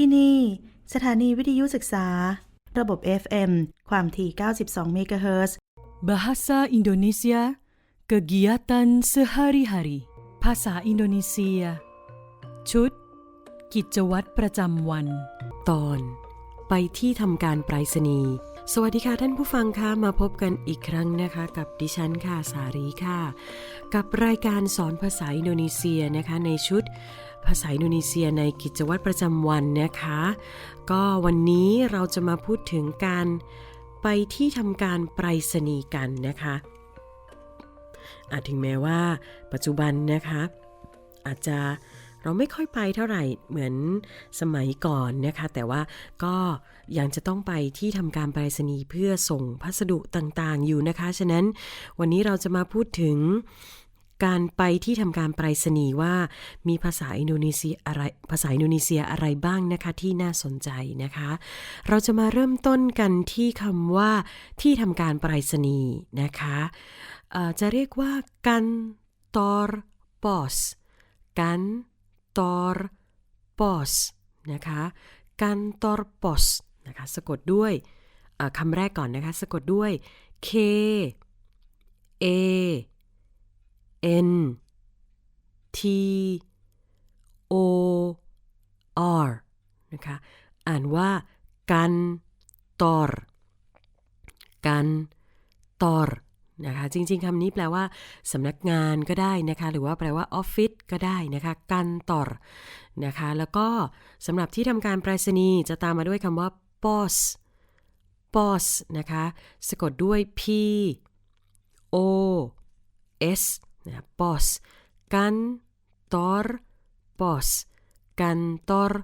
ที่นี่ สถานีวิทยุศึกษา ระบบ FM ความถี่ 92 เมกะเฮิรตซ์ Bahasa Indonesia Kegiatan Sehari-hari ภาษาอินโดนีเซีย ชุด กิจวัตรประจำวัน ตอน ไปที่ทำการไปรษณีย์สวัสดีค่ะท่านผู้ฟังคะมาพบกันอีกครั้งนะคะ กับดิฉันค่ะสารีค่ะ กับรายการสอนภาษาอินโดนีเซียนะคะในชุด ภาษาอินโดนีเซียในกิจวัตรประจำวันนะคะ ก็วันนี้เราจะมาพูดถึงการไปที่ทำการไปรษณีย์กันนะคะอาจถึงแม้ว่า ปัจจุบันนะคะ อาจจะเราไม่ค่อยไปเท่าไหร่เหมือนสมัยก่อนนะคะ แต่ว่าก็ยังจะต้องไปที่ทำการไปรษณีย์เพื่อส่งพัสดุต่างๆอยู่นะคะ ฉะนั้นวันนี้เราจะมาพูดถึง การไปที่ทำการไปรษณีย์ว่ามีภาษาอินโดนีเซียอะไรภาษาอินโดนีเซียอะไรบ้างนะคะที่น่าสนใจนะคะ เราจะมาเริ่มต้นกันที่คำว่าที่ทำการไปรษณีย์นะคะจะเรียกว่ากันตอร์ปอสกันตอร์ปอสนะคะกันตอร์ปอสนะคะสะกดด้วยคำแรกก่อนนะคะ สะกดด้วย K A N T O R นะคะอ่านว่ากันตอร์กันตอร์นะคะจริงๆคำนี้แปลว่าสำนักงานก็ได้นะคะหรือว่าแปลว่าออฟฟิศก็ได้นะคะกันตอร์นะคะแล้วก็สำหรับที่ทำการไปรษณีย์จะตามมาด้วยคำว่า pos pos นะคะสะกดด้วย P O S นะ pos กันตอร์ pos กันตอร์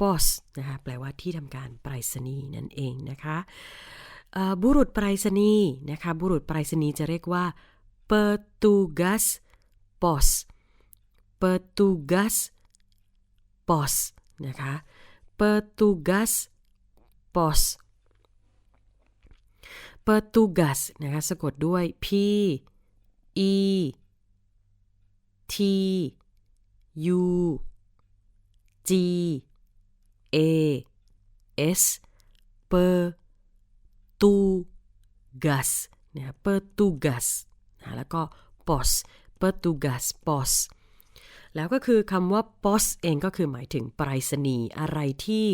pos นะคะแปลว่าที่ทำการไปรษณีย์นั่นเองนะคะเอ่อบุรุษไปรษณีย์นะคะบุรุษไปรษณีย์จะเรียกว่า petugas pos petugas pos นะคะ petugas pos petugas นะคะสะกดด้วย p e t u g a s per tu gas นะคะ petugas นะแล้วก็ pos petugas pos แล้วก็คือคำว่า pos เองก็คือหมายถึงปรษณีย์อะไรที่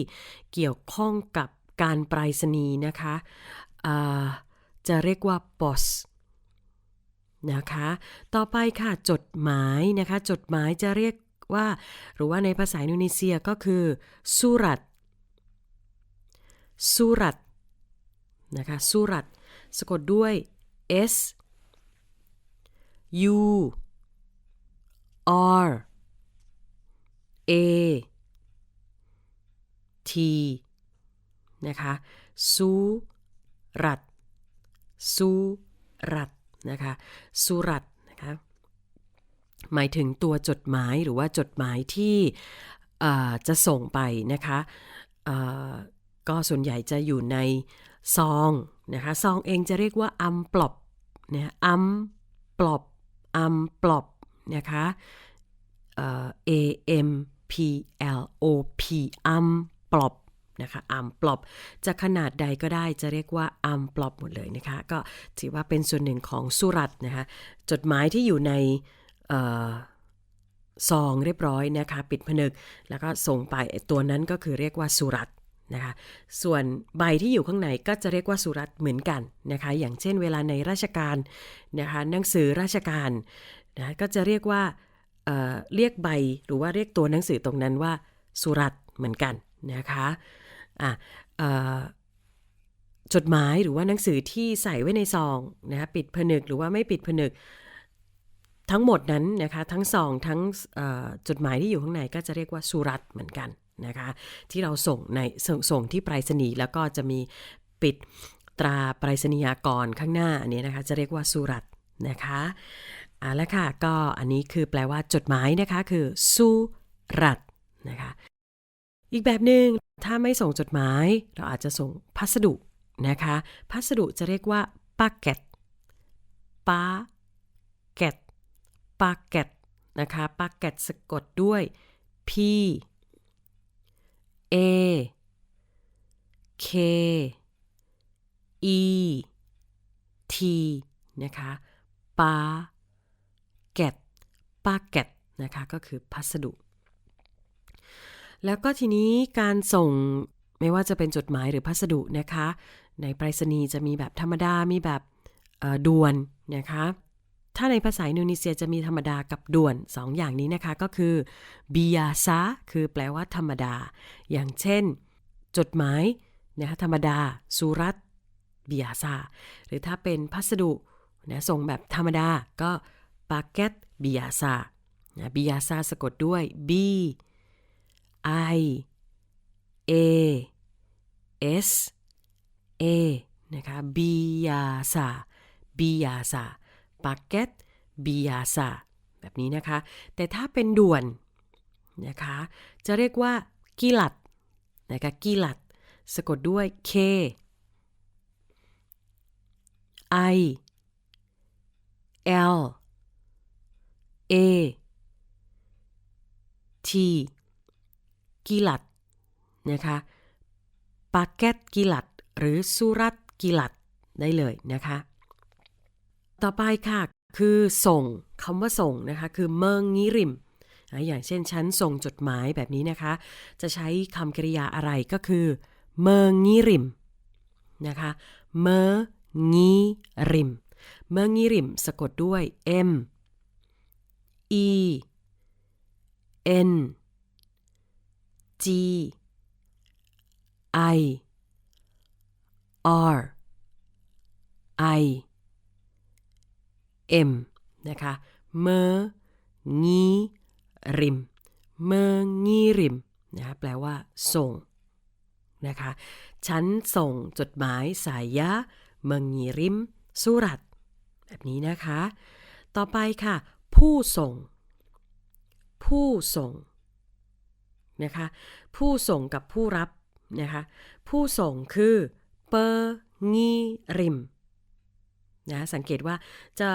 เกี่ยวข้องกับการปรษณีย์นะคะจะเรียกว่า pos นะคะ ต่อไปค่ะจดหมายนะคะ จดหมายจะเรียกว่า หรือว่าในภาษาอินโดนีเซียก็คือสุรัตสุรัตนะคะสุรัตสะกดด้วย S U R A T นะคะสุรัตสุรัต นะคะสุรัตนะคะหมายถึงตัวจดหมายหรือว่าจดหมายที่จะส่งไปนะคะก็ส่วนใหญ่จะอยู่ในซองนะคะซองเองจะเรียกว่าอัมปลอบนะอัมปลอบอัมปลอบนะคะ A M P L O P อัมปลอบ นะคะอัมปลอบจะขนาดใดก็ได้จะเรียกว่าอัมปลอบหมดเลยนะคะ ก็ถือว่าเป็นส่วนหนึ่งของสุรัตนะคะจดหมายที่อยู่ในซองเรียบร้อยนะคะ ปิดผนึก แล้วก็ส่งไปตัวนั้นก็คือเรียกว่าสุรัตนะคะส่วนใบที่อยู่ข้างในก็จะเรียกว่าสุรัตเหมือนกันนะคะ อย่างเช่นเวลาในราชการนะคะหนังสือราชการนะก็จะเรียกว่าเเรียกใบหรือว่าเรียกตัวหนังสือตรงนั้นว่าสุรัตเหมือนกันนะคะ อะจดหมายหรือว่าหนังสือที่ใส่ไว้ในซองนะคะปิดผนึกหรือว่าไม่ปิดผนึก ทั้งหมดนั้นนะคะทั้งซองทั้งจดหมายที่อยู่ข้างในก็จะเรียกว่าสุรัตเหมือนกันนะคะที่เราส่งในสงส่งที่ไปรษณีย์แล้วก็จะมีปิดตราไปรษณียากรข้างหน้าอันนี้นะคะจะเรียกว่าสุรัตนะคะเอาละค่ะก็อันนี้คือแปลว่าจดหมายนะคะคือสุรัตนะคะ อีกแบบหนึ่งถ้าไม่ส่งจดหมาย เราอาจจะส่งพัสดุนะคะ พัสดุจะเรียกว่าปาเกตปาเกตปาเกตนะคะปาเกตสะกดด้วย P A K E T นะคะปาเกตปาเกตนะคะก็คือพัสดุ แล้วก็ทีนี้การส่งไม่ว่าจะเป็นจดหมายหรือพัสดุนะคะ ในไปรษณีย์จะมีแบบธรรมดา มีแบบด่วนนะคะ ถ้าในภาษาอินโดนีเซียจะมีธรรมดากับด่วนสองอย่างนี้นะคะก็คือ biasa คือแปลว่าธรรมดา อย่างเช่น จดหมายนะคะธรรมดาสุรัต biasa หรือถ้าเป็นพัสดุนะส่งแบบธรรมดาก็ paket biasa นะ biasa สะกดด้วย b i a s a นะคะ biasa biasa paket biasa แบบนี้นะคะ แต่ถ้าเป็นด่วนนะคะ จะเรียกว่ากิลัดนะคะกิลัดสะกดด้วย k i l a t กิลัดนะคะปาเกตกิลัดหรือสุรัตกิลัดได้เลยนะคะ ต่อไปค่ะคือส่งคำว่าส่งนะคะคือเมิงงิริมอย่างเช่นฉันส่งจดหมายแบบนี้นะคะ จะใช้คำกริยาอะไรก็คือ เมิงงิริมนะคะเมืองิริมเมืองิริมสะกดด้วย M E N G I R I M นะคะเมงีริม เมงีริมนะคะแปลว่า ส่งนะคะฉันส่งจดหมายสายยะ เมงีริม สุรัตแบบนี้นะคะ ต่อไปค่ะ ผู้ส่ง ผู้ส่ง นะคะผู้ส่งกับผู้รับนะคะผู้ส่งคือเปองีริมนะสังเกตว่าจะ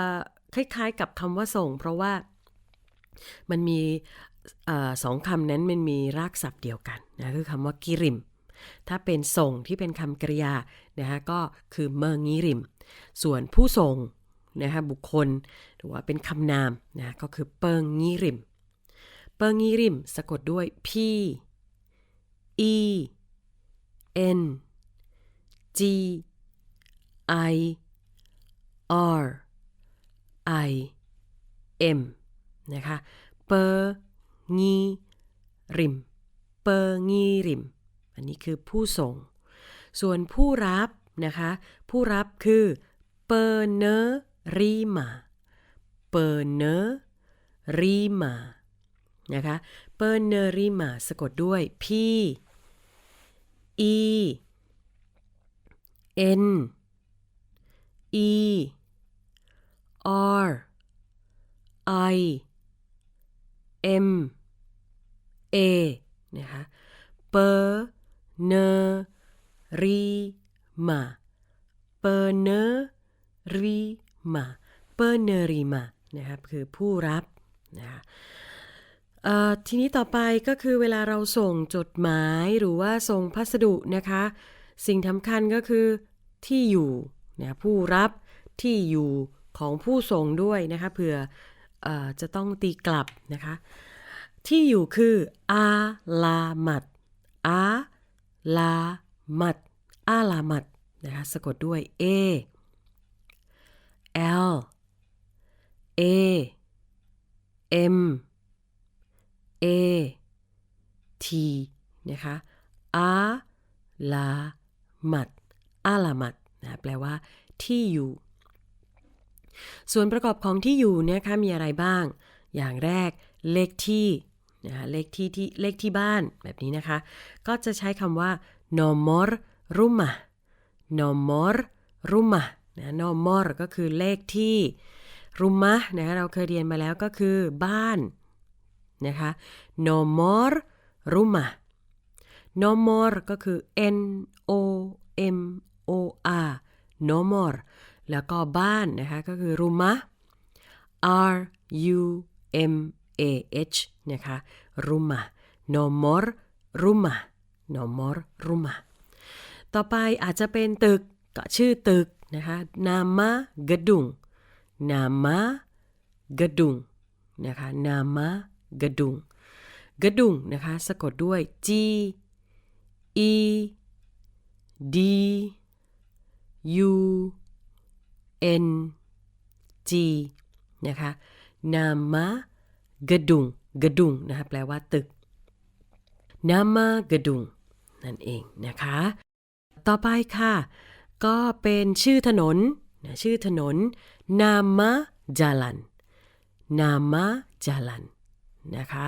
คล้ายๆกับคำว่าส่ง เพราะว่ามันมีอสองคำนั้นมันมีรากศัพท์เดียวกันนะคือคำว่ากิริม ถ้าเป็นส่งที่เป็นคำกริยานะคะก็คือเมงิริม ส่วนผู้ส่งนะคะบุคคลหรือว่าเป็นคำนามนะก็คือเปิงงิริม เปิงงิริมสะกดด้วย P E N G I R I M นะคะเปอร์งีริมเปอร์งีริม อันนี้คือผู้ส่ง ส่วนผู้รับนะคะ ผู้รับคือเปอร์เนรีมาเปอร์เนรีมา นะคะเปอร์เนรีมาสะกดด้วย P E N E R I M A นะคะเปอร์เนรีมาเปอร์เนรีมาเปอร์เนรีมานะครับคือผู้รับนะคะเอ่อ ทีนี้ต่อไปก็คือเวลาเราส่งจดหมายหรือว่าส่งพัสดุนะคะ สิ่งสำคัญก็คือที่อยู่นะผู้รับที่อยู่ของผู้ส่งด้วยนะคะเผื่ออจะต้องตีกลับนะคะ ที่อยู่คืออาลามัดอาลามัดอาลามัดนะคะสะกดด้วย A L A M A T นะคะอาลามัดอาลามัดนะแปลว่าที่อยู่ ส่วนประกอบของที่อยู่เนี่ยคะมีอะไรบ้าง อย่างแรกเลขที่นะคะเลขที่ที่เลขที่บ้านแบบนี้นะคะ ก็จะใช้คำว่า nomor rumah nomor rumah นะ nomor ก็คือเลขที่ rumah นะเราเคยเรียนมาแล้วก็คือบ้าน นะคะ nomor rumah nomor ก็คือ n o m o r nomor แล้วก็บ้านนะคะก็คือ rumah r u m a h นะคะ rumah nomor rumah nomor rumah ต่อไปอาจจะเป็นตึกก็ชื่อตึกนะคะ nama gedung nama gedung นะคะ nama กระดุงกระดุงนะคะสะกดด้วย G E D U N G นะคะนามะกระดุงกระดุงนะคะแปลว่าตึกนามะกระดุงนั่นเองนะคะ ต่อไปค่ะ ก็เป็นชื่อถนนนะชื่อถนนนามะจาลันนามะจาลัน นะคะ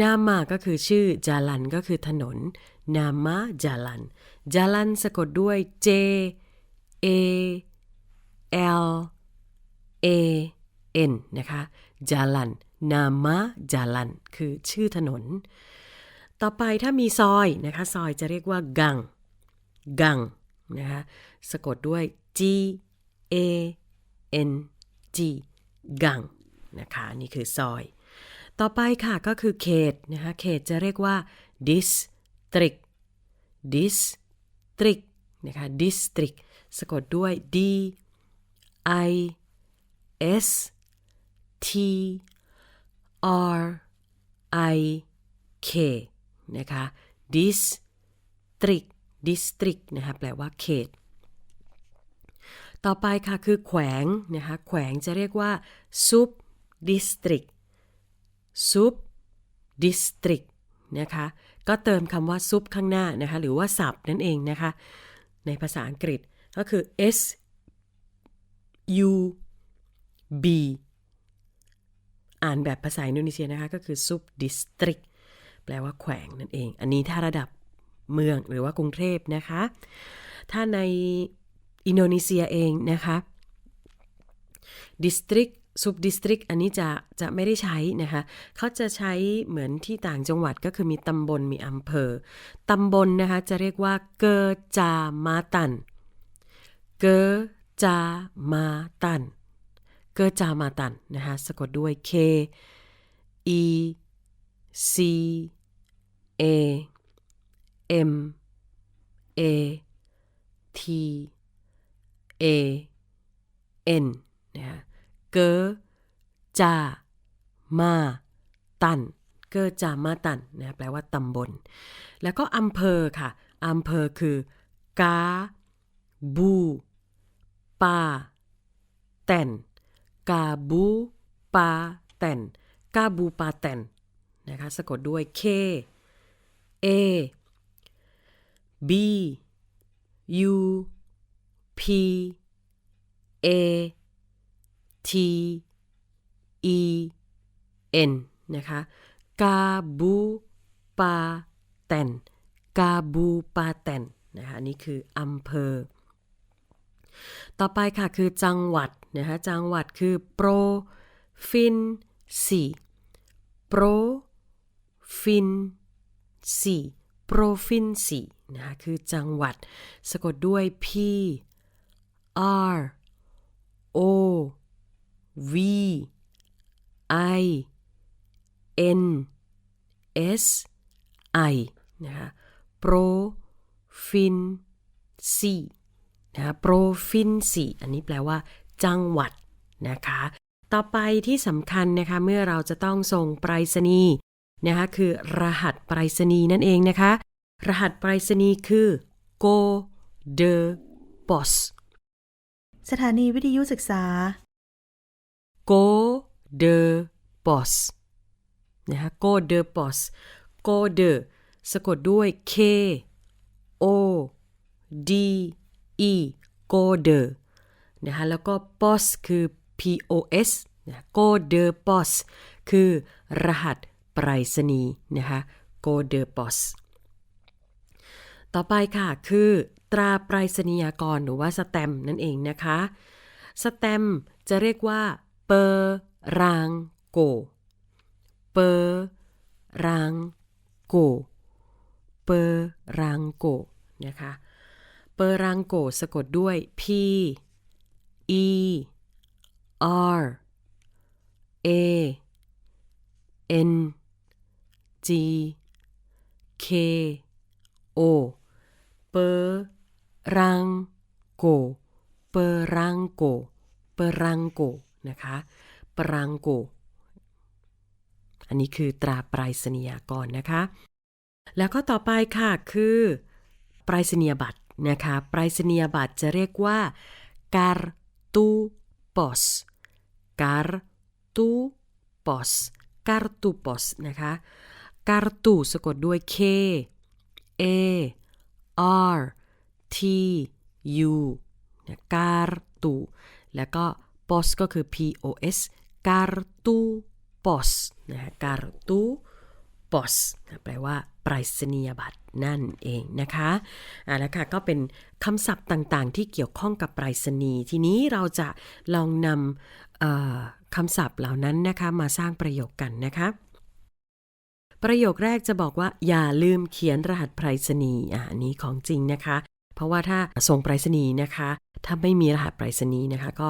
nama ก็คือชื่อ jalan ก็คือถนน nama jalan jalan สะกดด้วย j a l a n นะคะ jalan nama jalan คือชื่อถนน ต่อไปถ้ามีซอยนะคะ ซอยจะเรียกว่ากัง กังนะคะสะกดด้วย G A N G กังนะคะนี่คือซอย ต่อไปค่ะก็คือเขตนะคะเขตจะเรียกว่า district district นะคะ district สะกดด้วย D I S T R I K นะคะ district district นะคะแปลว่าเขต ต่อไปค่ะคือแขวงนะคะแขวงจะเรียกว่า sub district sub district นะคะก็เติมคำว่า sub ข้างหน้านะคะหรือว่า sub นั่นเองนะคะในภาษาอังกฤษก็คือ S U B อ่านแบบภาษาอินโดนีเซียนะคะก็คือ sub district แปลว่าแขวงนั่นเอง อันนี้ถ้าระดับเมืองหรือว่ากรุงเทพนะคะ ถ้าในอินโดนีเซียเองนะคะ district sub district อันนี้จะจะไม่ได้ใช้นะคะเขาจะใช้เหมือนที่ต่างจังหวัดก็คือมีตำบลมีอำเภอ ตำบลนะคะจะเรียกว่าเกอจามาตัน เกอจามาตัน เกอจามาตันนะคะสะกดด้วย K E C A M A T A N นะคะ เกอจามาตัน เกอจามาตันนะแปลว่าตำบล แล้วก็อำเภอค่ะอำเภอคือกาบูปาแตนกาบูปาแตนกาบูปาแตนนะคะสะกดด้วย K A B U P A T E N นะคะกาบูปาแตนกาบูปาแตนนะคะอันนี้คืออำเภอ ต่อไปค่ะคือจังหวัดนะคะจังหวัดคือ provinsi provinsi provinsi นะคะคือจังหวัด สะกดด้วย p r o v i n s i นะคะ provinsi นะคะ provinsi อันนี้แปลว่าจังหวัดนะคะ ต่อไปที่สำคัญนะคะ เมื่อเราจะต้องส่งไปรษณีย์นะคะคือรหัสไปรษณีย์นั่นเองนะคะ รหัสไปรษณีย์คือ go de pos สถานีวิทยุศึกษา go de pos นะคะ go de pos go de สะกดด้วย k o d e go de นะคะแล้วก็ pos คือ p o s นะ go de pos คือรหัสไปรษณีย์นะคะ go de pos ต่อไปค่ะคือตราไปรษณียากรหรือว่าสแตมนั่นเองนะคะ สแตมจะเรียกว่า เปอร์รางโก เปอร์รางโก เปอร์รางโกนะคะ เปอร์รางโกสะกดด้วย P E R A N G K O เปรังโก เปรังโก เปรังโก นะคะปรังโก อันนี้คือตราไปรษณียากรนะคะ แล้วก็ต่อไปค่ะคือไปรษณียบัตรนะคะไปรษณียบัตรจะเรียกว่า kartu pos kartu pos kartu pos นะคะ kartu สะกดด้วย k a r t u นะ kartu แล้วก็ pos ก็คือ p o s kartu pos นะฮะ kartu pos นะแปลว่าไปรษณียบัตรนั่นเองนะคะอ่าแล้วค่ะก็เป็นคำศัพท์ต่างๆ ที่เกี่ยวข้องกับไปรษณีย์ทีนี้เราจะลองนำคำศัพท์เหล่านั้นนะคะมาสร้างประโยคกันนะคะประโยคแรกจะบอกว่า อย่าลืมเขียนรหัสไปรษณีย์อ่าอันนี้ของจริงนะคะ เพราะว่าถ้าส่งไปรษณีย์นะคะ ถ้าไม่มีรหัสไปรษณีย์นะคะ ก็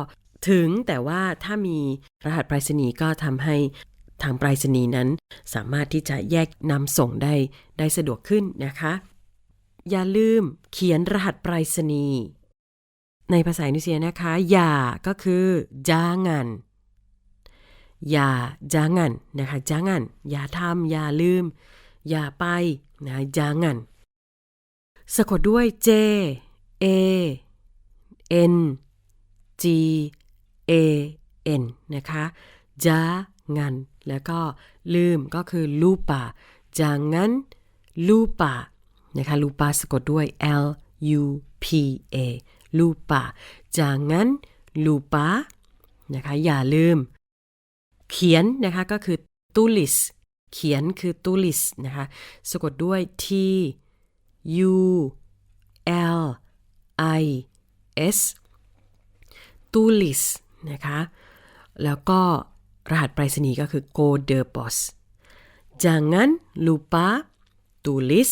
ถึงแต่ว่าถ้ามีรหัสไปรษณีย์ก็ทำให้ทางไปรษณีย์นั้น สามารถที่จะแยกนำส่งได้ได้สะดวกขึ้นนะคะ อย่าลืมเขียนรหัสไปรษณีย์ในภาษาอินโดนีเซียนะคะ อย่าก็คือ jangan อย่า jangan นะคะ jangan อย่าทำอย่าลืม อย่าไปนะ jangan สะกดด้วย J A N G A N นะคะจางัน แล้วก็ลืมก็คือลูปาจางันลูปานะคะลูปาสะกดด้วย L U P A ลูปาจางันลูปานะคะอย่าลืม เขียนนะคะก็คือตูลิสเขียนคือตูลิสนะคะสะกดด้วย T U L I S ตูลิส นะคะ แล้วก็รหัสไปรษณีย์ก็คือ kode pos jangan lupa tulis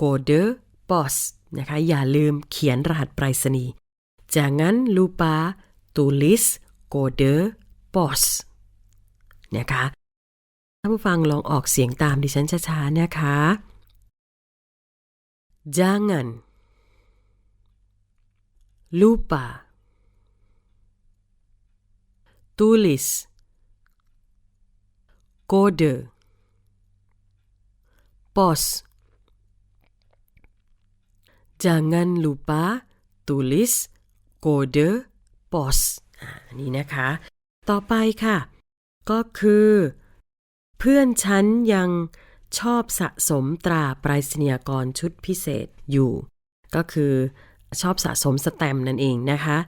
kode pos นะคะ อย่าลืมเขียนรหัสไปรษณีย์ jangan lupa tulis kode pos นะคะท่านผู้ฟังลองออกเสียงตามดิฉันช้าๆ นะคะ jangan lupa tulis kode pos jangan lupa tulis kode pos อ่าอันนี้นะคะ ต่อไปค่ะ ก็คือ เพื่อนฉันยังชอบสะสมตราไปรษณียกรชุดพิเศษอยู่ ก็คือ ชอบสะสมสแตม์นั่นเองนะคะ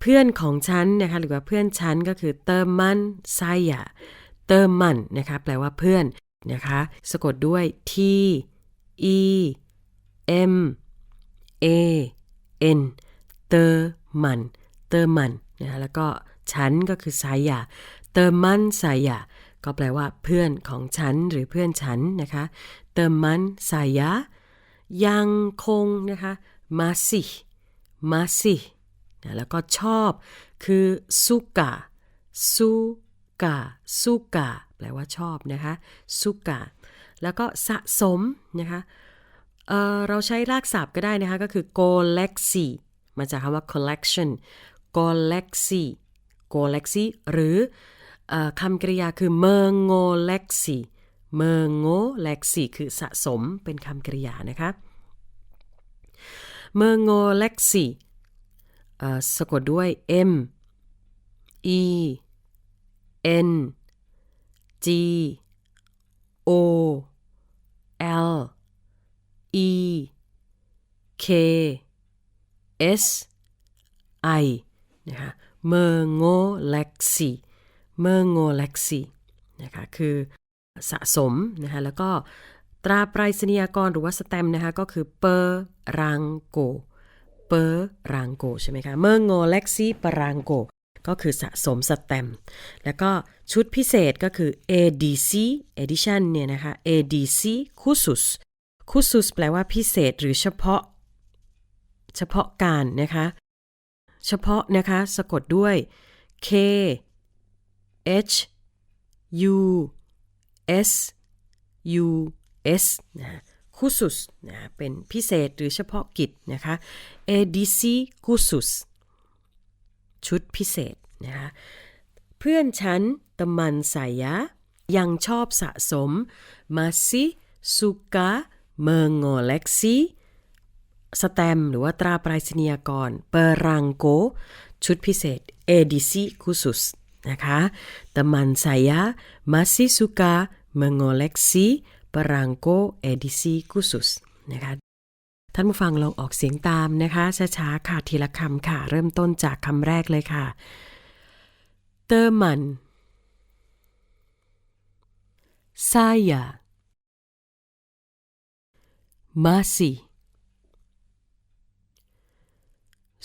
เพื่อนของฉันนะคะหรือว่าเพื่อนฉันก็คือเติมมันไซยะเติมมันนะคะแปลว่าเพื่อนนะคะสะกดด้วย T E M A N เติมมันเติมมันนะคะแล้วก็ฉันก็คือไซยะเติมมันไซยะก็แปลว่าเพื่อนของฉันหรือเพื่อนฉันนะคะ เติมมันไซยะยังคงนะคะ มาสิมาสินะแล้วก็ชอบคือสุกะสุกะสุกะแปลว่าชอบนะคะสุกะแล้วก็สะสมนะคะเเราใช้รากศัพท์ก็ได้นะคะ ก็คือ colleksi มาจากคำว่า collection colleksi colleksi หรืออคำกริยาคือ mengoleksi mengoleksi คือสะสมเป็นคำกริยานะคะ mengoleksi เอ่สะกดด้วย M E N G O L E K S I นะคะเมอร์โงเล็กซีเมอร์โงเล็กซีนะคะคือสะสมนะคะแล้วก็ ตราไปรษณียกรหรือว่าสแตมนะคะก็คือเปอร์รังโกเปอร์รังโกใช่ไหมคะเมอร์โงเล็กซี่ปรังโกก็คือสะสมสแตมแล้วก็ชุดพิเศษก็คือ ADC Edition เนี่ยนะคะ ADC Khusus Khusus แปลว่าพิเศษหรือเฉพาะ เฉพาะการนะคะ เฉพาะนะคะสะกดด้วย K H U S U S นะคุสุสนะเป็นพิเศษหรือเฉพาะกิจนะคะ ADC คุสุสชุดพิเศษนะคะเพื่อนฉันตมันสายะ ยังชอบสะสมมาซิสุกะเมงโอเล็กซีสแตมหรือว่าตราปรายศนียกร เปรังโก ชุดพิเศษเอดิซีคุสุสนะคะตมันสายะมาซิสุกะเมงโอเล็กซี Barranco เอดิซีกุสุสนะคะท่านผู้ฟังลองออกเสียงตามนะคะช้าๆค่ะทีละคำค่ะ เริ่มต้นจากคำแรกเลยค่ะ เตอร์มันซายามาซี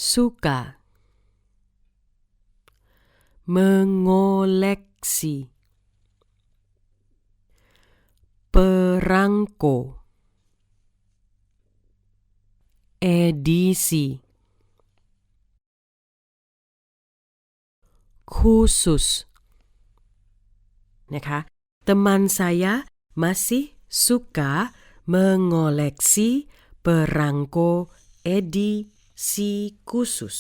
สุกาเมงโอเล็กซี perangko edisi khusus นะคะ teman saya masih suka mengoleksi perangko edisi khusus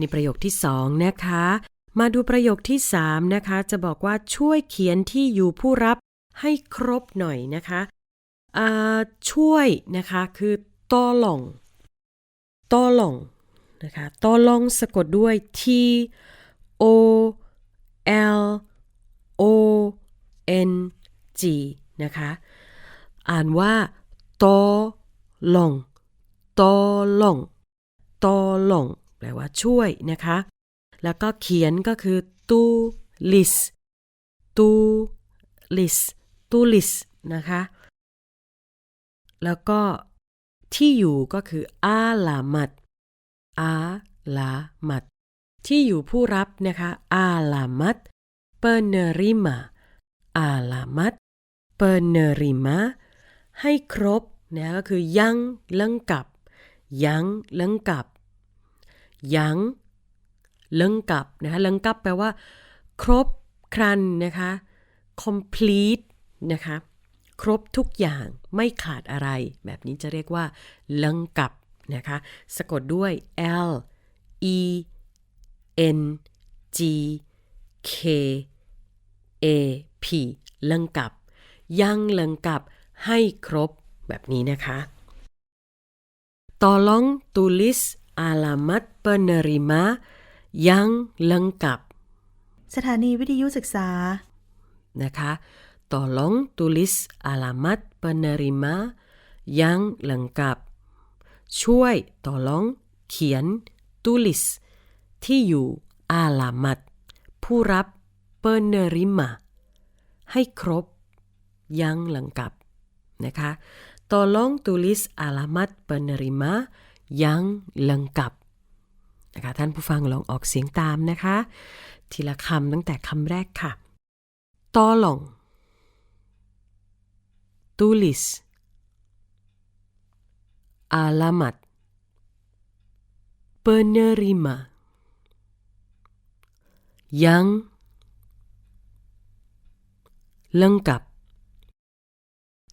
นี่ประโยคที่สองนะคะ มาดูประโยคที่สามนะคะ จะบอกว่าช่วยเขียนที่อยู่ผู้รับให้ครบหน่อยนะคะช่วยนะคะคือตอหลงตอหลงนะคะตอหลงสะกดด้วย T O L O N G นะคะ อ่านว่าตอหลงตอหลงตอหลงแปลว่าช่วยนะคะ แล้วก็เขียนก็คือตูลิสตูลิสตูลิสนะคะ แล้วก็ที่อยู่ก็คืออาลามัดอาลามัดที่อยู่ผู้รับนะคะอาลามัดเปเนริมาอาลามัดเปเนริมาให้ครบนะก็คือยังลังกับยังลังกับยัง เลังกับนะคะเลังกับแปลว่า ครบครันนะคะ complete นะคะ ครบทุกอย่างไม่ขาดอะไร แบบนี้จะเรียกว่าเลังกับนะคะ สะกดด้วย L E N G K A P เลังกับ ยังเลังกับให้ครบแบบนี้นะคะ Tolong tulis alamat penerima yang lengkap สถานีวิทยุศึกษา นะคะ Tolong tulis alamat penerima yang lengkap ช่วย tolong เขียน tulis ที่อยู่ alamat ผู้รับ penerima ให้ครบ yang lengkap นะคะ Tolong tulis alamat penerima yang lengkap นะคะท่านผู้ฟังลองออกเสียงตามนะคะ ทีละคำตั้งแต่คำแรกค่ะตอหลงตูลิสอาลามัด penerima yang lengkap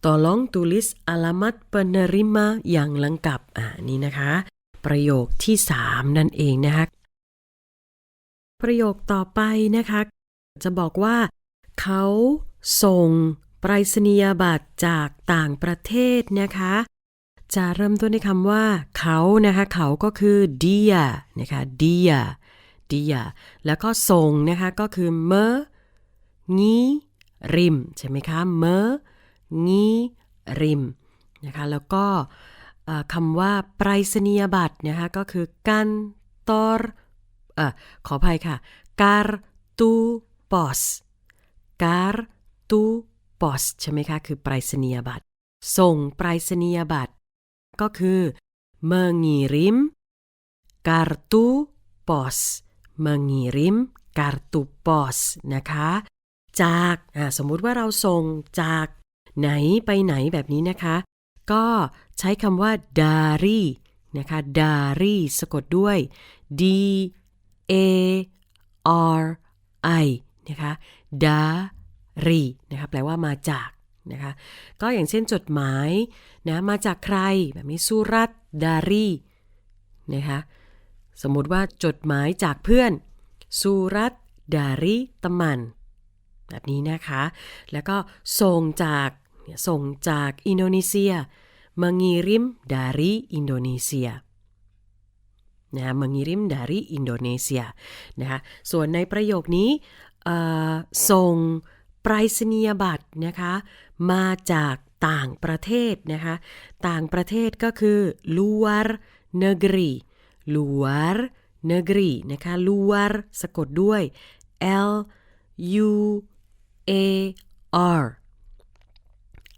Tolong tulis alamat penerima yang lengkap อ่านี่นะคะ ประโยคที่ 3 นั่นเองนะคะประโยคต่อไปนะคะ จะบอกว่า เขาส่งไปรษณียบัตรจากต่างประเทศนะคะ จะเริ่มต้นด้วยคำว่า เขานะคะเขาก็คือ dia นะคะ dia dia แล้วก็ส่งนะคะก็คือ me งีริมใช่ไหมคะ me งีริมนะคะแล้วก็ คำว่าไปรษณียบัตรนะคะก็คือกันตอร์เอ่อขออภัยค่ะ kartu pos kartu pos ใช่ไหมคะคือไปรษณียบัตร ส่งไปรษณียบัตร ก็คือ mengirim kartu pos mengirim kartu pos นะคะ จากสมมุติว่าเราส่งจากไหนไปไหนแบบนี้นะคะ ก็ใช้คำว่า dari นะคะ dari สะกดด้วย d a r i นะคะ dari นะคะแปลว่ามาจากนะคะก็อย่างเช่นจดหมายนะมาจากใครแบบนี้สุรัตดารีนะคะสมมุติว่าจดหมายจากเพื่อนสุรัตดารีตมัน แบบนี้นะคะ แล้วก็ส่งจาก ส่งจากอินโดนีเซีย mengirim dari Indonesia นะ mengirim dari Indonesia นะคะส่วนในประโยคนี้เอ่อส่งปรษณียบัตรนะคะมาจากต่างประเทศนะคะต่างประเทศก็คือ luar negeri luar negeri นะคะ luar สะกดด้วย L U A R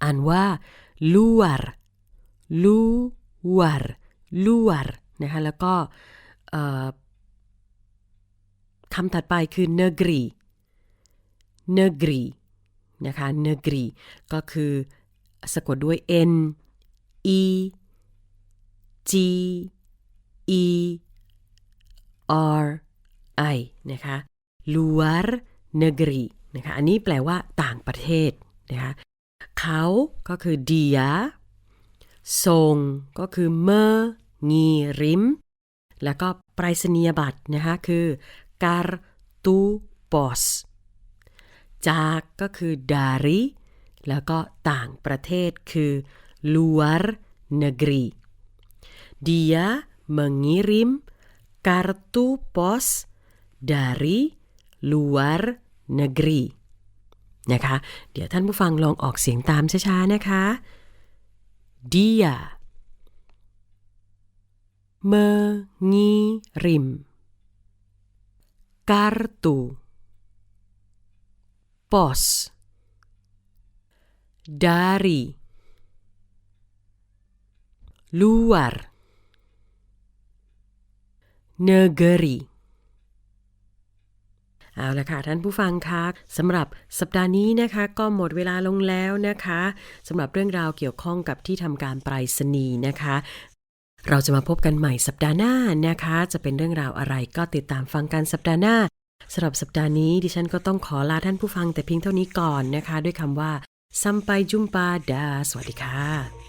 อ่านว่า luar luar luar นะคะแล้วก็คำถัดไปคือ negeri negeri นะคะ negeri ก็คือสะกดด้วย N E G E R I นะคะ luar negeri นะคะอันนี้แปลว่าต่างประเทศนะคะ เขาก็คือ dia ทรงก็คือเมองีริม แล้วก็ไปรษณียบัตรนะคะคือ kartu pos จากก็คือดารีแล้วก็ต่างประเทศคือ luar negeri dia mengirim kartu pos dari luar negeri นะคะ เดี๋ยวท่านผู้ฟังลองออกเสียงตามช้าๆนะคะ dia mengirim kartu pos dari luar negeri เอาละค่ะท่านผู้ฟังคะสำหรับสัปดาห์นี้นะคะ ก็หมดเวลาลงแล้วนะคะสำหรับเรื่องราวเกี่ยวข้องกับที่ทำการไปรษณีย์นะคะ เราจะมาพบกันใหม่สัปดาห์หน้านะคะ จะเป็นเรื่องราวอะไรก็ติดตามฟังกันสัปดาห์หน้าสำหรับสัปดาห์นี้ดิฉันก็ต้องขอลาท่านผู้ฟังแต่เพียงเท่านี้ก่อนนะคะ ด้วยคำว่า sampai jumpa ดา สวัสดีค่ะ